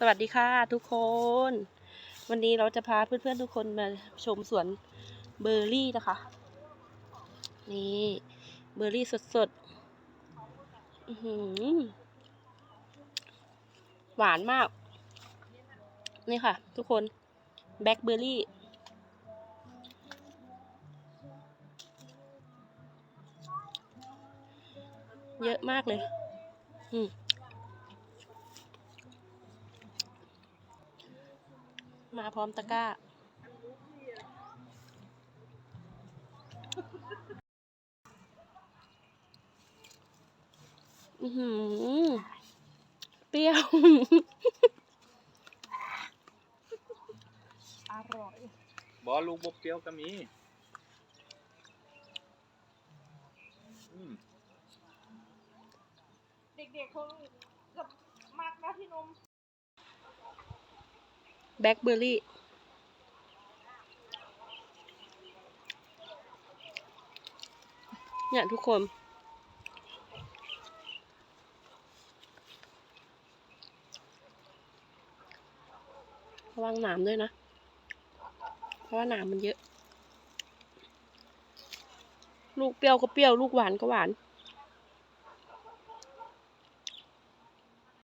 สวัสดีค่ะทุกคน วันนี้เราจะพาเพื่อนๆทุกคนมาชมสวนเบอร์รี่นะคะ นี่เบอร์รี่สดๆอื้อหือหวานมาก นี่ค่ะ ทุกคนแบล็คเบอร์รี่เยอะมากเลย อืม มาพร้อมตะกร้าอือหือเปรี้ยว อร่อย บอลูกบกเกียวก็มีอืมเด็กๆคงจะมากนะพี่นม แบล็คเบอร์รี่ เนี่ยทุกคน ระวังหนามด้วยนะ เพราะว่าหนามมันเยอะ ลูกเปรี้ยวก็เปรี้ยว ลูกหวานก็หวาน